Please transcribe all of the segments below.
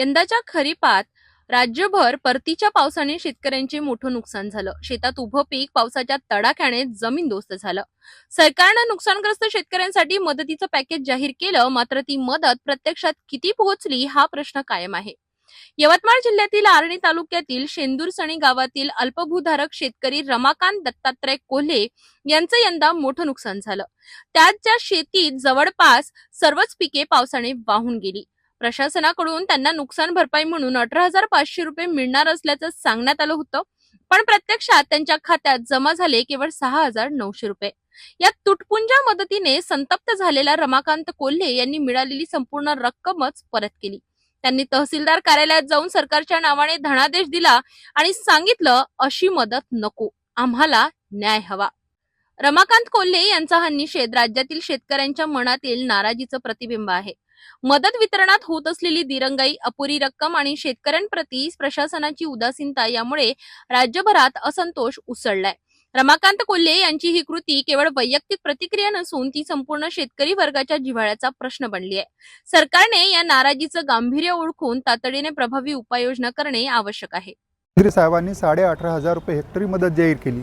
यंदाच्या खरीपात राज्यभर परतीच्या पावसाने शेतकऱ्यांचे मोठं नुकसान झालं. शेतात उभं पीक पावसाच्या तडाख्याने जमीनदोस्त झालं. सरकारनं नुकसानग्रस्त शेतकऱ्यांसाठी मदतीचं पॅकेज जाहीर केलं मात्र ती मदत प्रत्यक्षात किती पोहोचली हा प्रश्न कायम आहे. यवतमाळ जिल्ह्यातील आर्णी तालुक्यातील शेंदूरसणी गावातील अल्पभूधारक शेतकरी रमाकांत दत्तात्रय कोल्हे यांचं यंदा मोठं नुकसान झालं. त्याच्या शेतीत जवळपास सर्वच पिके पावसाने वाहून गेली. प्रशासनाकडून त्यांना नुकसान भरपाई म्हणून अठरा हजार पाचशे रुपये मिळणार असल्याचं सांगण्यात आलं होतं. पण प्रत्यक्षात त्यांच्या खात्यात जमा झाले केवळ सहा हजार नऊशे रुपये. या तुटपुंजा मदतीने संतप्त झालेला रमाकांत कोल्हे यांनी मिळालेली संपूर्ण रक्कमच परत केली. त्यांनी तहसीलदार कार्यालयात जाऊन सरकारच्या नावाने धनादेश दिला आणि सांगितलं अशी मदत नको. आम्हाला न्याय हवा. रमाकांत कोल्हे यांचा हा निषेध राज्यातील शेतकऱ्यांच्या मनातील नाराजीचं प्रतिबिंब आहे. मदत वितरणात होत असलेली दिरंगाई अपुरी रक्कम आणि शेतकऱ्यांप्रती प्रशासनाची उदासीनता यामुळे राज्यभरात असंतोष उसळलाय. रमाकांत कोल्हे यांची ही कृती केवळ वैयक्तिक प्रतिक्रिया नसून ती संपूर्ण शेतकरी वर्गाच्या जिव्हाळ्याचा प्रश्न बनली आहे. सरकारने या नाराजीचं गांभीर्य ओळखून तातडीने प्रभावी उपाययोजना करणे आवश्यक आहे. साहेबांनी साडे अठरा हजार रुपये हेक्टरी मदत जाहीर केली.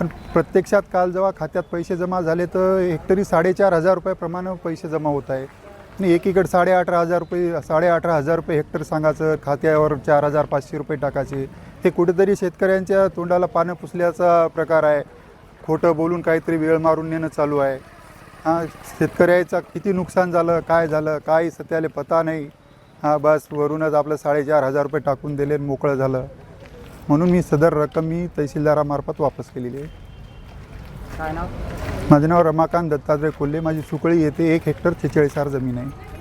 पण प्रत्यक्षात काल जेव्हा खात्यात पैसे जमा झाले तर हेक्टरी साडेचार हजार रुपयाप्रमाणे पैसे जमा होत आहे. आणि एकीकडे साडे अठरा हजार रुपये साडे अठरा हजार रुपये हेक्टर सांगायचं खात्यावर चार हजार पाचशे रुपये टाकायचे. हे कुठेतरी शेतकऱ्यांच्या तोंडाला पानं पुसल्याचा प्रकार आहे. खोटं बोलून काहीतरी वेळ मारून नेणं चालू आहे. हां शेतकऱ्याचं किती नुकसान झालं काय झालं काय सत्याला पता नाही. हां बस वरूनच आपलं साडेचार हजार रुपये टाकून दिले मोकळं झालं. म्हणून मी सदर रक्कम मी तहसीलदारामार्फत वापस केलेली आहे. काय नाव? माझं नाव रमाकांत दत्तात्रय कोल्हे. माझी सुकळी येथे एक हेक्टर छेचाळीस हजार जमीन आहे.